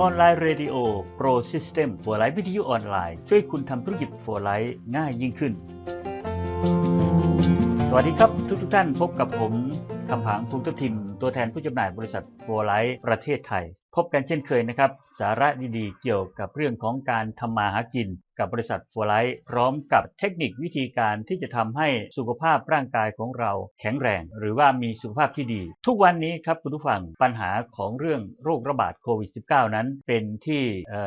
ออนไลน์เรดิโอโปรซิสเต็มหัวไลฟ์วิทยุออนไลน์ ช่วยคุณทำธุรกิจหัวไลฟ์ง่ายยิ่งขึ้น สวัสดีครับทุกทท่านพบกับผมคำผางภูมิทิม ตัวแทนผู้จำหน่ายบริษัทหัวไลฟ์ประเทศไทย พบกันเช่นเคยนะครับ สาระดีๆ เกี่ยวกับเรื่องของการทำมาหากิน กับบริษัทฟัวไลท์พร้อมกับเทคนิควิธีการที่จะทำให้สุขภาพร่างกายของเราแข็งแรง หรือว่ามีสุขภาพที่ดี ทุกวันนี้ครับคุณผู้ฟังปัญหาของเรื่องโรคระบาดโควิด -19 นั้น เป็นที่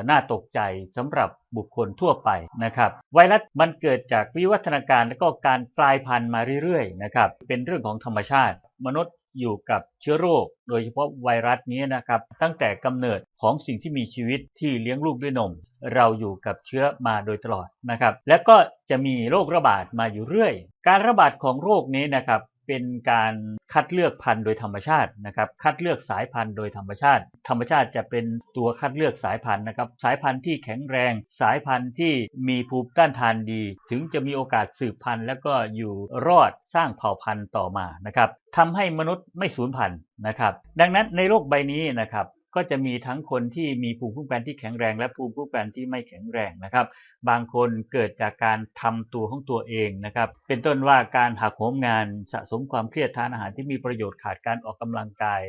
น่าตกใจสำหรับบุคคลทั่วไปนะครับ ไวรัสมันเกิดจากวิวัฒนาการและก็การกลายพันธุ์มาเรื่อยๆนะครับเป็นเรื่องของธรรมชาติ มนุษย์ อยู่กับเชื้อโรค โดยเฉพาะไวรัสนี้นะครับ ตั้งแต่กำเนิดของสิ่งที่มีชีวิตที่เลี้ยงลูกด้วยนม เราอยู่กับเชื้อมาโดยตลอดนะครับ แล้วก็จะมีโรคระบาดมาอยู่เรื่อย การระบาดของโรคนี้นะครับ เป็นการคัดเลือกพันธุ์โดยธรรมชาตินะครับ คัดเลือกสายพันธุ์โดยธรรมชาติ ธรรมชาติจะเป็นตัวคัดเลือกสายพันธุ์นะครับ สายพันธุ์ที่แข็งแรง สายพันธุ์ที่มีภูมิต้านทานดี ถึงจะมีโอกาสสืบพันธุ์ แล้วก็อยู่รอดสร้างเผ่าพันธุ์ต่อมานะครับทำให้มนุษย์ไม่สูญพันธุ์นะครับ ดังนั้นในโลกใบนี้นะครับ ก็จะมีทั้งคนที่มีภูมิคุ้มกันที่แข็งแรง และภูมิคุ้มกันที่ไม่แข็งแรงนะครับ บางคนเกิดจากการทำตัวของตัวเองนะครับ เป็นต้นว่าการหักโหมงานสะสมความเครียดทานอาหารที่มีประโยชน์ขาดการออกกำลังกาย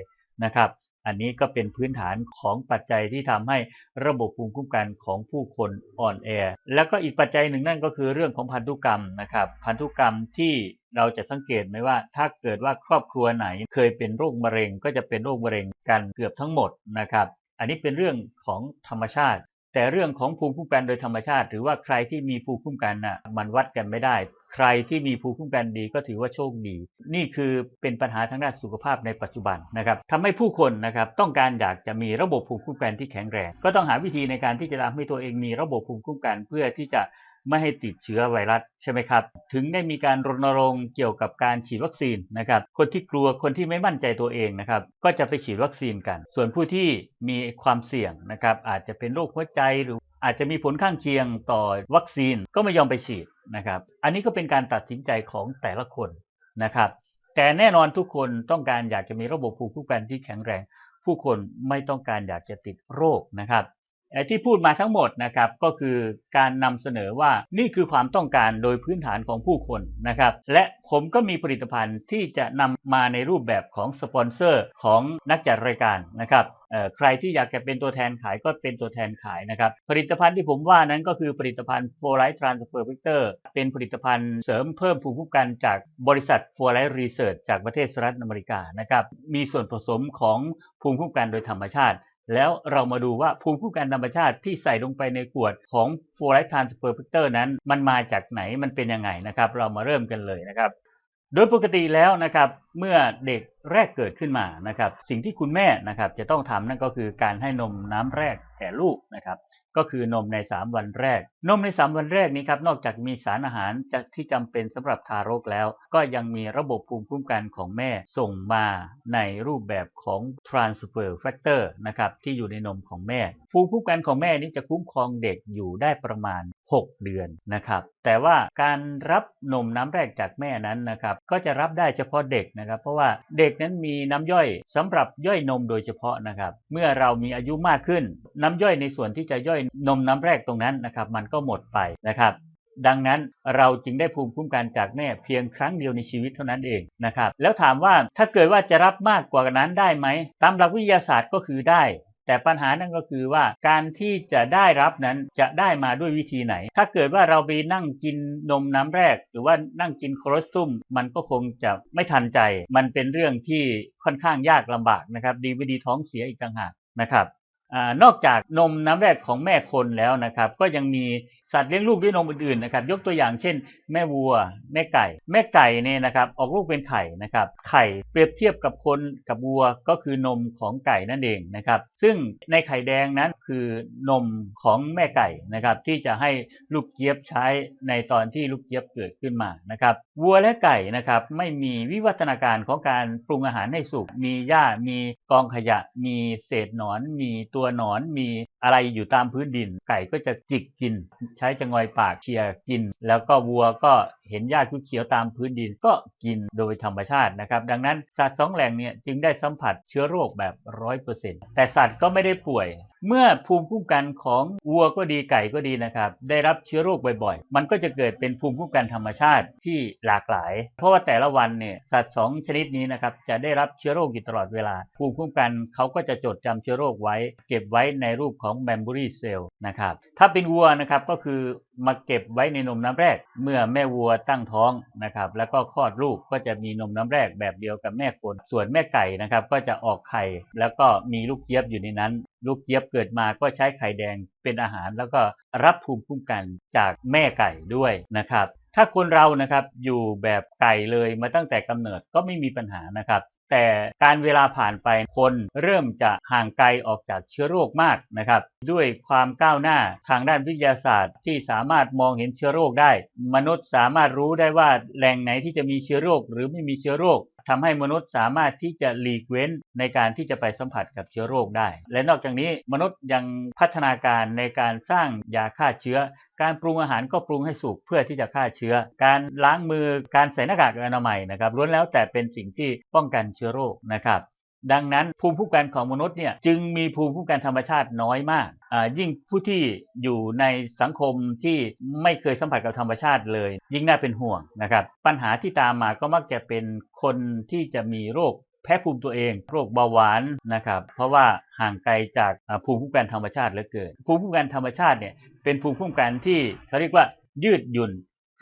นะครับ อันนี้ก็เป็นพื้นฐานของปัจจัยที่ทำให้ระบบภูมิคุ้มกันของผู้คนอ่อนแอ แล้วก็อีกปัจจัยหนึ่งนั่นก็คือเรื่องของพันธุกรรมนะครับ พันธุกรรมที่ เราจะสังเกตไหมว่า ถ้าเกิดว่าครอบครัวไหนเคยเป็นโรคมะเร็ง ก็จะเป็นโรคมะเร็งกันเกือบทั้งหมดนะครับ อันนี้เป็นเรื่องของธรรมชาติ แต่เรื่องของภูมิคุ้มกันโดยธรรมชาติ หรือว่าใครที่มีภูมิคุ้มกันน่ะมันวัดกันไม่ได้ ใครที่มีภูมิคุ้มกันดีก็ถือว่าโชคดี นี่คือเป็นปัญหาทางด้านสุขภาพในปัจจุบันนะครับทำให้ผู้คนนะครับต้องการอยากจะมีระบบภูมิคุ้มกันที่แข็งแรง ก็ต้องหาวิธีในการที่จะทำให้ตัวเองมีระบบภูมิคุ้มกันเพื่อที่จะ ไม่ให้ติดเชื้อไวรัสใช่ไหมครับ ถึงได้มีการรณรงค์เกี่ยวกับการฉีดวัคซีนนะครับ คนที่กลัวคนที่ไม่มั่นใจตัวเองนะครับ ก็จะไปฉีดวัคซีนกัน ส่วนผู้ที่มีความเสี่ยงนะครับ อาจจะเป็นโรคหัวใจหรืออาจจะมีผลข้างเคียงต่อวัคซีนก็ไม่ยอมไปฉีดนะครับ อันนี้ก็เป็นการตัดสินใจของแต่ละคนนะครับ แต่แน่นอนทุกคนต้องการอยากจะมีระบบภูมิคุ้มกันที่แข็งแรง ผู้คนไม่ต้องการอยากจะติดโรคนะครับ ที่พูดมาทั้งหมดนะครับก็คือการนำเสนอว่านี่คือความต้องการโดยพื้นฐานของผู้คนนะครับและผมก็มีผลิตภัณฑ์ที่จะนำมาในรูปแบบของสปอนเซอร์ของนักจัดรายการนะครับใครที่อยากจะเป็นตัวแทนขายก็เป็นตัวแทนขายนะครับ ผลิตภัณฑ์ที่ผมว่านั้นก็คือผลิตภัณฑ์ f o r l i g h t Transfer Vector เป็นผลิตภัณฑ์เสริมเพิ่มภูมิคุ้มกันจากบริษัท f o r l i g h t Research จากประเทศสหรัฐอเมริกานะครับมีส่วนผสมของภูมิคุ้มกันโดยธรรมชาติ แล้วเรามาดูว่าภูมิคุ้มกันธรรมชาติที่ใส่ลงไปในขวดของฟลูออไรด์ทรานสเปอร์พิเตอร์นั้น มันมาจากไหนมันเป็นยังไงนะครับ เรามาเริ่มกันเลยนะครับ โดยปกติแล้วนะครับ เมื่อเด็กแรกเกิดขึ้นมานะครับ สิ่งที่คุณแม่นะครับ จะต้องทำนั่นก็คือการให้นมน้ำแรกแก่ลูกนะครับ ก็คือนมใน 3 วันแรก นมใน 3 วันแรกนี้ครับนอกจากมีสารอาหารที่จำเป็นสำหรับทารกแล้ว ก็ยังมีระบบภูมิคุ้มกันของแม่ส่งมาในรูปแบบของ transfer factor นะครับที่อยู่ในนมของแม่ ภูมิคุ้มกันของแม่นี้จะคุ้มครองเด็กอยู่ได้ประมาณ 6 เดือนนะครับ แต่ว่าการรับนมน้ำแรกจากแม่นั้นนะครับก็จะรับได้เฉพาะเด็กนะครับ เพราะว่าเด็กนั้นมีน้ำย่อยสำหรับย่อยนมโดยเฉพาะนะครับ เมื่อเรามีอายุมากขึ้น น้ำย่อยในส่วนที่จะย่อยนมน้ำแรกตรงนั้นนะครับ มันก็หมดไปนะครับดังนั้นเราจึงได้ภูมิคุ้มกันจากแม่เพียงครั้งเดียวในชีวิตเท่านั้นเองนะครับ แล้วถามว่าถ้าเกิดว่าจะรับมากกว่านั้นได้ไหม ตามหลักวิทยาศาสตร์ก็คือได้ แต่ปัญหานั่นก็คือว่าการที่จะได้รับนั้นจะได้มาด้วยวิธีไหน ถ้าเกิดว่าเราไปนั่งกินนมน้ำแรก หรือว่านั่งกินโครสตุมมันก็คงจะไม่ทันใจ มันเป็นเรื่องที่ค่อนข้างยากลำบากนะครับดีไม่ดีท้องเสียอีกต่างหากนะครับอนอกจากนมน้ำแรกของแม่คนแล้วนะครับ ก็ยังมี สัตว์เลี้ยงลูกด้วยนมอื่นๆนะครับยกตัวอย่างเช่น แม่วัว แม่ไก่ แม่ไก่เนี่ยนะครับออกลูกเป็นไข่นะครับไข่เปรียบเทียบกับคนกับวัวก็คือนมของไก่นั่นเองนะครับซึ่งในไข่แดงนั้นคือนมของแม่ไก่นะครับที่จะให้ลูกเจี๊ยบใช้ในตอนที่ลูกเจี๊ยบเกิดขึ้นมานะครับวัวและไก่นะครับไม่มีวิวัฒนาการของการปรุงอาหารให้สุกมีหญ้ามีกองขยะ มีเศษหนอน มีตัวหนอนมีอะไรอยู่ตามพื้นดิน ไก่ก็จะจิกกินใช้จะงอยปากเคียกิน แล้วก็วัวก็เห็นหญ้าเขียวตามพื้นดินก็กินโดยธรรมชาตินะครับ ดังนั้นสัตว์สองแหล่งเนี่ยจึงได้สัมผัสเชื้อโรคแบบร้อยเปอร์เซ็นต์แต่สัตว์ก็ไม่ได้ป่วย เมื่อภูมิคุ้มกันของวัวก็ดีไก่ก็ดีนะครับ ได้รับเชื้อโรคบ่อยๆ มันก็จะเกิดเป็นภูมิคุ้มกันธรรมชาติที่หลากหลาย เพราะว่าแต่ละวันเนี่ยสัตว์สองชนิดนี้นะครับจะได้รับเชื้อโรคอยู่ตลอดเวลา ภูมิคุ้มกันเขาก็จะจดจำเชื้อโรคไว้ เก็บไว้ในรูปของ memory cell นะครับถ้าเป็นวัวนะครับก็คือมาเก็บไว้ในนมน้ำแรก เมื่อแม่วัวตั้งท้องนะครับ แล้วก็คลอดลูกก็จะมีนมน้ำแรกแบบเดียวกับแม่คนส่วนแม่ไก่นะครับ ก็จะออกไข่ แล้วก็มีลูกเจี๊ยบอยู่ในนั้น ลูกเจี๊ยบเกิดมาก็ใช้ไข่แดงเป็นอาหาร แล้วก็รับภูมิคุ้มกันจากแม่ไก่ด้วยนะครับ ถ้าคนเรานะครับอยู่แบบไก่เลยมาตั้งแต่กำเนิดก็ไม่มีปัญหานะครับ แต่การเวลาผ่านไปคนเริ่มจะห่างไกลออกจากเชื้อโรคมากนะครับ ด้วยความก้าวหน้าทางด้านวิทยาศาสตร์ที่สามารถมองเห็นเชื้อโรคได้ มนุษย์สามารถรู้ได้ว่าแหล่งไหนที่จะมีเชื้อโรคหรือไม่มีเชื้อโรค ทำให้มนุษย์สามารถที่จะหลีกเว้นในการที่จะไปสัมผัสกับเชื้อโรคได้ และนอกจากนี้มนุษย์ยังพัฒนาการในการสร้างยาฆ่าเชื้อ การปรุงอาหารก็ปรุงให้สุกเพื่อที่จะฆ่าเชื้อ การล้างมือการใส่หน้ากากอนามัยนะครับล้วนแล้วแต่เป็นสิ่งที่ป้องกันเชื้อโรคนะครับ ดังนั้นภูมิคุ้มกันของมนุษย์เนี่ยจึงมีภูมิคุ้มกันธรรมชาติน้อยมากอ่ายิ่งผู้ที่อยู่ในสังคมที่ไม่เคยสัมผัสกับธรรมชาติเลย ยิ่งน่าเป็นห่วงนะครับ ปัญหาที่ตามมาก็มักจะเป็นคนที่จะมีโรคแพ้ภูมิตัวเองโรคเบาหวานนะครับ เพราะว่าห่างไกลจากภูมิคุ้มกันธรรมชาติเหลือเกิน ภูมิคุ้มกันธรรมชาติเนี่ยเป็นภูมิคุ้มกันที่เขาเรียกว่ายืดหยุ่น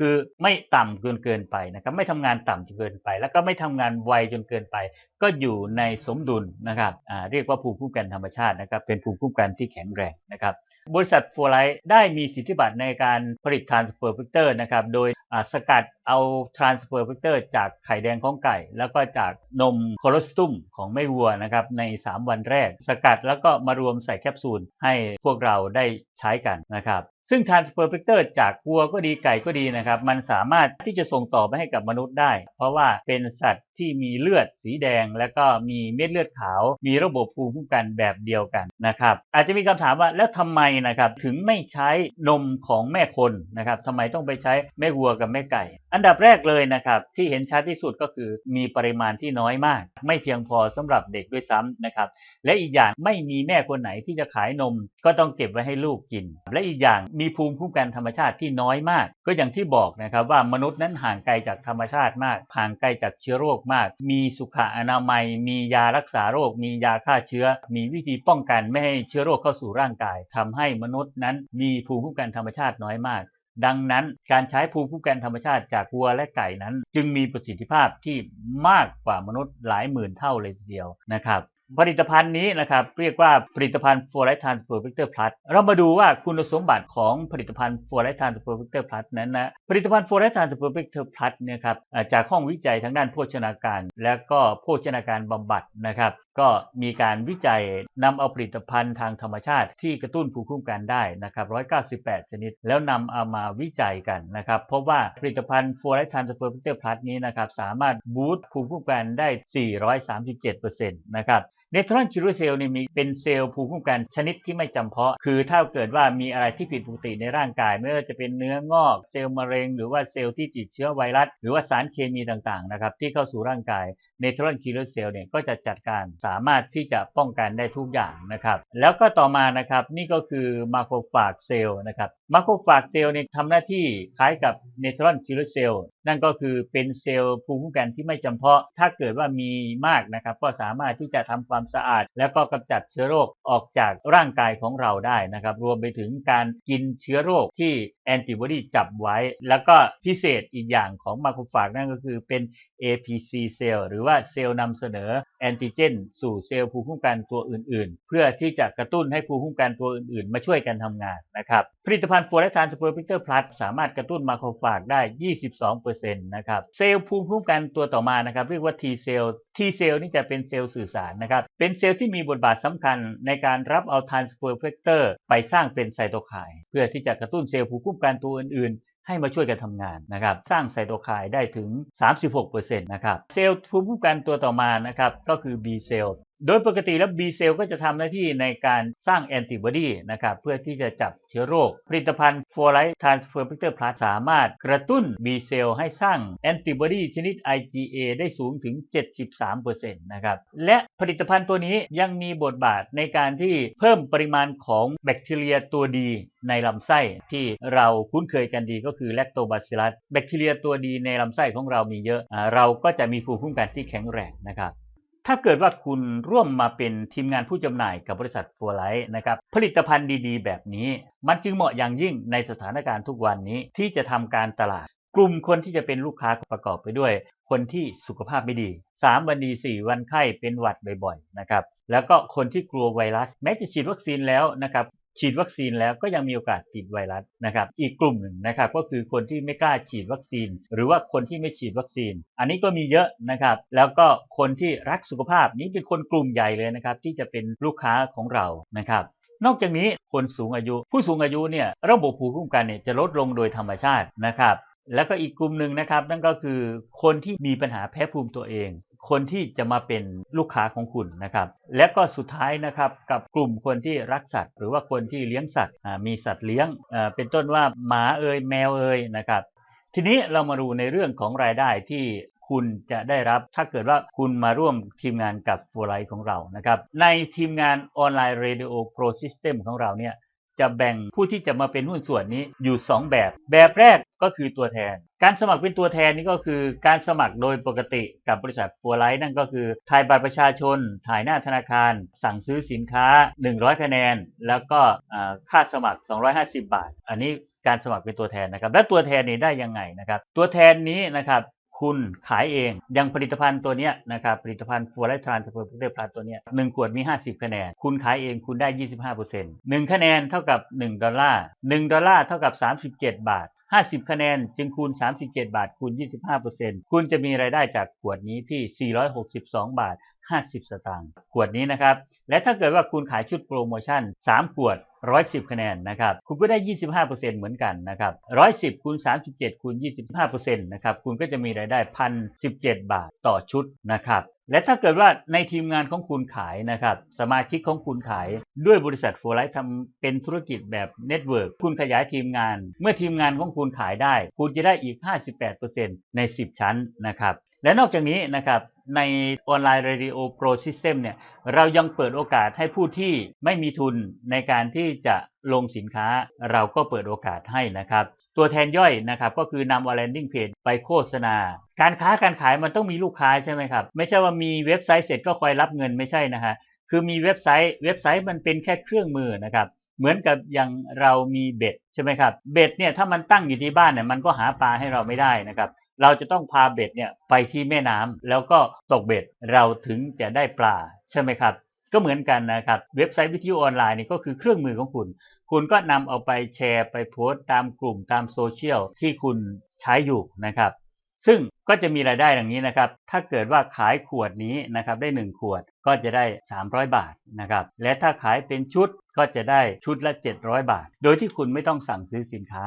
คือไม่ต่ำเกินเกินไปนะครับไม่ทำงานต่ำจนเกินไป แล้วก็ไม่ทำงานไวจนเกินไป ก็อยู่ในสมดุลนะครับเรียกว่าภูมิคุ้มกันธรรมชาตินะครับเป็นภูมิคุ้มกันที่แข็งแรงนะครับบริษัทฟัวไลท์ได้มีสิทธิบัตรในการผลิตทรานสเฟอร์เฟกเตอร์นะครับโดยสกัดเอาทรานสเฟอร์เฟกเตอร์จากไข่แดงของไก่ แล้วก็จากนมโคลสตุมของแม่วัวนะครับใน 3 วันแรก สกัดแล้วก็มารวมใส่แคปซูลให้พวกเราได้ใช้กันนะครับซึ่ง transfer vector จากวัวก็ดีไก่ก็ดีนะครับ มันสามารถที่จะส่งต่อไปให้กับมนุษย์ได้ เพราะว่าเป็นสัตว์ที่มีเลือดสีแดง แล้วก็มีเม็ดเลือดขาว มีระบบภูมิคุ้มกันแบบเดียวกันนะครับอาจจะมีคำถามว่าแล้วทำไมนะครับถึงไม่ใช้นมของแม่คนนะครับทำไมต้องไปใช้แม่วัวกับแม่ไก่ อันดับแรกเลยนะครับที่เห็นชัดที่สุดก็คือมีปริมาณที่น้อยมาก ไม่เพียงพอสำหรับเด็กด้วยซ้ำนะครับและอีกอย่างไม่มีแม่คนไหนที่จะขายนม ก็ต้องเก็บไว้ให้ลูกกิน และอีกอย่างมีภูมิคุ้มกันธรรมชาติที่น้อยมาก ก็อย่างที่บอกนะครับว่ามนุษย์นั้นห่างไกลจากธรรมชาติมากห่างไกลจากเชื้อโรคมาก มีสุขอนามัย มียารักษาโรค มียาฆ่าเชื้อ มีวิธีป้องกันไม่ให้เชื้อโรคเข้าสู่ร่างกายทำให้มนุษย์นั้นมีภูมิคุ้มกันธรรมชาติน้อยมากดังนั้นการใช้ภูมิคุ้มกันธรรมชาติจากวัวและไก่นั้น จึงมีประสิทธิภาพที่มากกว่ามนุษย์หลายหมื่นเท่าเลยทีเดียวนะครับ ผลิตภัณฑ์นี้นะครับเรียกว่าผลิตภัณฑ์ f o r i t Transfer Vector Plus เรามาดูว่าคุณสมบัติของผลิตภัณฑ์ f o r i t Transfer Vector Plus นั้นนะผลิตภัณฑ์ f o r i t Transfer Vector Plus เนี่ยครับจากห้องวิจัยทางด้านโภชนาการ และก็โภชนาการบำบัดนะครับก็มีการวิจัยนำเอาผลิตภัณฑ์ทางธรรมชาติที่กระตุ้นภูมิคุ้มกันได้นะครับ 198 ชนิด แล้วนำเอามาวิจัยกันนะครับพบว่าผลิตภัณฑ์ f o r i t Transfer Vector Plus นี้นะครับสามารถบูสต์ภูมิคุ้มกันได้ 437%นะครับ เนโทรอนคิวเซลล์นี่มีเป็นเซลล์ภูมิคุ้มกันชนิดที่ไม่จำเพาะ คือถ้าเกิดว่ามีอะไรที่ผิดปกติในร่างกาย ไม่ว่าจะเป็นเนื้องอกเซลล์มะเร็ง หรือว่าเซลล์ที่ติดเชื้อไวรัส หรือว่าสารเคมีต่างๆนะครับที่เข้าสู่ร่างกายเนโทรอนคิวเซลล์เนี่ยก็จะจัดการสามารถที่จะป้องกันได้ทุกอย่างนะครับ แล้วก็ต่อมานะครับนี่ก็คือมาโครฟาจเซลล์นะครับมาโครฟาจเซลล์เนี่ยทำหน้าที่คล้ายกับเนโทรอนคิวเซลล์นั่นก็คือเป็นเซลล์ภูมิคุ้มกันที่ไม่จำเพาะ ถ้าเกิดว่ามีมากนะครับ ก็สามารถที่จะทำความสะอาด แล้วก็กำจัดเชื้อโรคออกจากร่างกายของเราได้นะครับ รวมไปถึงการกินเชื้อโรคที่แอนติบอดีจับไว้ แล้วก็พิเศษอีกอย่างของมาโครฟาจนั่นก็คือเป็น APC เซลล์หรือว่าเซลล์นำเสนอ แอนติเจน สู่เซลล์ภูมิคุ้มกันตัวอื่นๆ เพื่อที่จะกระตุ้นให้ภูมิคุ้มกันตัวอื่นๆ มาช่วยกันทำงานนะครับผลิตภัณฑ์ฟัวและทานสเปอร์พิเตอร์พลัสสามารถกระตุ้นมาโครฟาจได้ 22%นะครับเซลล์ภูมิคุ้มกันตัวต่อมานะครับเรียกว่า T เซลล์ T เซลล์นี่จะเป็นเซลล์สื่อสารนะครับเป็นเซลล์ที่มีบทบาทสำคัญในการรับเอาทานสเปอร์เฟกเตอร์ไปสร้างเป็นไซโตไคน์เพื่อที่จะกระตุ้นเซลล์ภูมิคุ้มกันตัวอื่นๆ ให้มาช่วยกันทำงานนะครับสร้างไซโตไคน์ได้ถึง 36%นะครับเซลล์ภูมิคุ้มกันตัวต่อมานะครับก็คือ B เซลล์ โดยปกติแล้ว B เซลล์ก็จะทำหน้าที่ในการสร้างแอนติบอดีนะครับเพื่อที่จะจับเชื้อโรค ผลิตภัณฑ์ f o r l i t e Transfer Factor Plus สสามารถกระตุ้น B เซลล์ให้สร้างแอนติบอดีชนิด IgA ได้สูงถึง 73%นะครับและผลิตภัณฑ์ตัวนี้ยังมีบทบาทในการที่เพิ่มปริมาณของแบคทีเรียตัวดีในลำไส้ที่เราคุ้นเคยกันดีก็คือแลคโตบาซิลัสแบคทีเรียตัวดีในลำไส้ของเรามีเยอะอาเราก็จะมีภูมิคุ้มกันที่แข็งแรงนะครับ ถ้าเกิดว่าคุณร่วมมาเป็นทีมงานผู้จำหน่ายกับบริษัทฟัวไลท์นะครับผลิตภัณฑ์ดีๆ แบบนี้ มันจึงเหมาะอย่างยิ่งในสถานการณ์ทุกวันนี้ที่จะทำการตลาด กลุ่มคนที่จะเป็นลูกค้าประกอบไปด้วย คนที่สุขภาพไม่ดี 3 วันดี 4 วันไข้เป็นหวัดบ่อยๆนะครับแล้วก็คนที่กลัวไวรัส แม้จะฉีดวัคซีนแล้วนะครับ ฉีดวัคซีนแล้วก็ยังมีโอกาสติดไวรัสนะครับ อีกกลุ่มหนึ่งนะครับก็คือคนที่ไม่กล้าฉีดวัคซีน หรือว่าคนที่ไม่ฉีดวัคซีน อันนี้ก็มีเยอะนะครับ แล้วก็คนที่รักสุขภาพนี้เป็นคนกลุ่มใหญ่เลยนะครับ ที่จะเป็นลูกค้าของเรานะครับนอกจากนี้คนสูงอายุ ผู้สูงอายุเนี่ยระบบภูมิคุ้มกันเนี่ยจะลดลงโดยธรรมชาตินะครับ แล้วก็อีกกลุ่มหนึ่งนะครับนั่นก็คือคนที่มีปัญหาแพ้ภูมิตัวเอง คนที่จะมาเป็นลูกค้าของคุณนะครับ และก็สุดท้ายนะครับกับกลุ่มคนที่รักสัตว์ หรือว่าคนที่เลี้ยงสัตว์มีสัตว์เลี้ยงเป็นต้นว่าหมาเอ่ยแมวเอ่ยนะครับ ทีนี้เรามาดูในเรื่องของรายได้ที่คุณจะได้รับถ้าเกิดว่าคุณมาร่วมทีมงานกับฟัวไลท์ของเรานะครับ ในทีมงานออนไลน์ Radio Pro System ของเราเนี่ย จะแบ่งผู้ที่จะมาเป็นหุ้นส่วนนี้อยู่ 2 แบบ แบบแรกก็คือตัวแทน การสมัครเป็นตัวแทนนี่ก็คือการสมัครโดยปกติกับบริษัทฟัวไลท์นั่นก็คือถ่ายบัตรประชาชน ถ่ายหน้าธนาคาร สั่งซื้อสินค้า 100 คะแนน แล้วก็ค่าสมัคร 250 บาท อันนี้การสมัครเป็นตัวแทนนะครับ และตัวแทนนี้ได้ยังไงนะครับ ตัวแทนนี้นะครับ คุณขายเองอย่างผลิตภัณฑ์ตัวเนี้ยนะครับผลิตภัณฑ์ฟัวไรทรานสเปอร์เดอร์พลาตัวเนี้ยหนึ่งขวดมี 50 คะแนน คุณขายเองคุณได้ 25% 1 คะแนนเท่ากับ 1 ดอลลาร์ 1 ดอลลาร์เท่ากับ 37 บาท 50 คะแนนจึงคูณ 37 บาทคูณ 25%คุณจะมีรายได้จากขวดนี้ที่ 462 บาท 50 สตางค์ขวดนี้นะครับ และถ้าเกิดว่าคุณขายชุดโปรโมชั่น 3 ขวด 110 คะแนนนะครับ คุณก็ได้ 25%เหมือนกันนะครับ 110คูณ37คูณ25%นะครับ คุณก็จะมีรายได้ 1,017 บาทต่อชุดนะครับและถ้าเกิดว่าในทีมงานของคุณขายนะครับ สมาชิกของคุณขายด้วยบริษัทโฟร์ไลท์ทำเป็นธุรกิจแบบเน็ตเวิร์กคุณขยายทีมงาน เมื่อทีมงานของคุณขายได้ คุณจะได้อีก 58%ใน 10 ชั้นนะครับ และนอกจากนี้นะครับในออนไลน์ Radio Pro System เนี่ยเรายังเปิดโอกาสให้ผู้ที่ไม่มีทุนในการที่จะลงสินค้า เราก็เปิดโอกาสให้นะครับ ตัวแทนย่อยนะครับก็คือนำ landing page ไปโฆษณา การค้าการขายมันต้องมีลูกค้าใช่ไหมครับไม่ใช่ว่ามีเว็บไซต์เสร็จก็คอยรับเงินไม่ใช่นะฮะคือมีเว็บไซต์เว็บไซต์มันเป็นแค่เครื่องมือนะครับเหมือนกับอย่างเรามีเบ็ดใช่ไหมครับเบ็ดเนี่ยถ้ามันตั้งอยู่ที่บ้านเนี่ยมันก็หาปลาให้เราไม่ได้นะครับ เราจะต้องพาเบ็ดเนี่ยไปที่แม่น้ำแล้วก็ตกเบ็ดเราถึงจะได้ปลาใช่ไหมครับ ก็เหมือนกันนะครับเว็บไซต์วิทยุออนไลน์นี่ก็คือเครื่องมือของคุณ คุณก็นำเอาไปแชร์ไปโพสต์ตามกลุ่มตามโซเชียลที่คุณใช้อยู่นะครับซึ่งก็จะมีรายได้ดังนี้นะครับ ถ้าเกิดว่าขายขวดนี้นะครับได้ 1 ขวดก็จะได้ 300 บาทนะครับ และถ้าขายเป็นชุดก็จะได้ชุดละ 700 บาท โดยที่คุณไม่ต้องสั่งซื้อสินค้า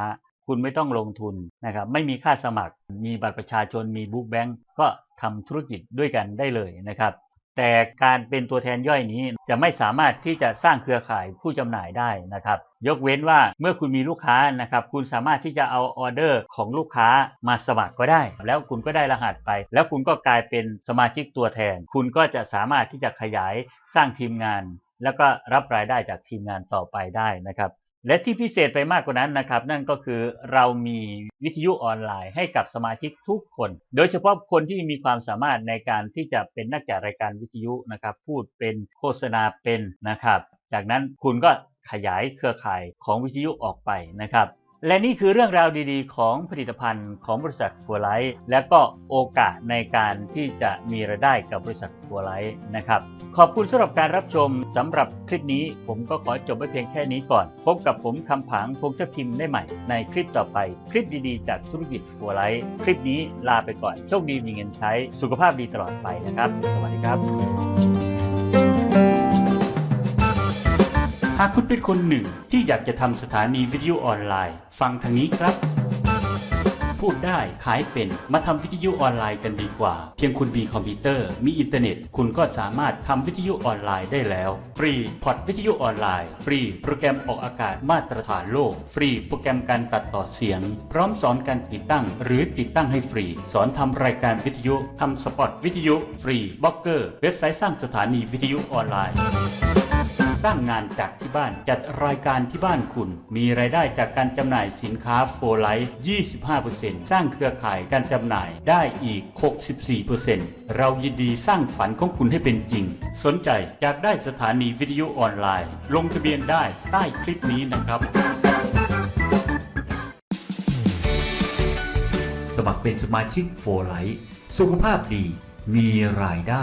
คุณไม่ต้องลงทุนนะครับไม่มีค่าสมัคร มีบัตรประชาชนมีบุ๊กแบงก์ก็ทำธุรกิจด้วยกันได้เลยนะครับ แต่การเป็นตัวแทนย่อยนี้จะไม่สามารถที่จะสร้างเครือข่ายผู้จำหน่ายได้นะครับ ยกเว้นว่าเมื่อคุณมีลูกค้านะครับ คุณสามารถที่จะเอาออเดอร์ของลูกค้ามาสมัครก็ได้ แล้วคุณก็ได้รหัสไป แล้วคุณก็กลายเป็นสมาชิกตัวแทน คุณก็จะสามารถที่จะขยายสร้างทีมงาน แล้วก็รับรายได้จากทีมงานต่อไปได้นะครับ และที่พิเศษไปมากกว่านั้นนะครับ นั่นก็คือเรามีวิทยุออนไลน์ให้กับสมาชิกทุกคน โดยเฉพาะคนที่มีความสามารถในการที่จะเป็นนักจัดรายการวิทยุนะครับ พูดเป็นโฆษณาเป็นนะครับ จากนั้นคุณก็ขยายเครือข่ายของวิทยุออกไปนะครับ และนี่คือเรื่องราวดีๆ ของผลิตภัณฑ์ของบริษัทฟัวไลท์และก็โอกาสในการที่จะมีรายได้กับบริษัทฟัวไลท์นะครับ ขอบคุณสำหรับการรับชมสำหรับคลิปนี้ผมก็ขอจบไว้เพียงแค่นี้ก่อน พบกับผมคำผางพงษ์เจ้าพิมพ์ได้ใหม่ในคลิปต่อไป คลิปดีๆ จากธุรกิจฟัวไลท์คลิปนี้ลาไปก่อนโชคดีมีเงินใช้สุขภาพดีตลอดไปนะครับ สวัสดีครับ หากคุณเป็นคนหนึ่งที่อยากจะทำสถานีวิทยุออนไลน์ ฟังทางนี้ครับ พูดได้ขายเป็นมาทำวิทยุออนไลน์กันดีกว่า เพียงคุณมีคอมพิวเตอร์ มีอินเทอร์เน็ต คุณก็สามารถทำวิทยุออนไลน์ได้แล้ว ฟรีพอร์ตวิทยุออนไลน์ ฟรีโปรแกรมออกอากาศมาตรฐานโลก ฟรีโปรแกรมการตัดต่อเสียง พร้อมสอนการติดตั้ง หรือติดตั้งให้ฟรี สอนทำรายการวิทยุทำสปอตวิทยุ ฟรีบล็อกเกอร์ เว็บไซต์สร้างสถานีวิทยุออนไลน์ สร้างงานจากที่บ้าน จัดรายการที่บ้านคุณ มีรายได้จากการจำหน่ายสินค้าโฟไลท์25%สร้างเครือข่ายการจำหน่ายได้อีก 64%เรายินดีสร้างฝันของคุณให้เป็นจริง สนใจอยากได้สถานีวิทยุออนไลน์ ลงทะเบียนได้ใต้คลิปนี้นะครับ สมัครเป็นสมาชิกโฟไลท์สุขภาพดีมีรายได้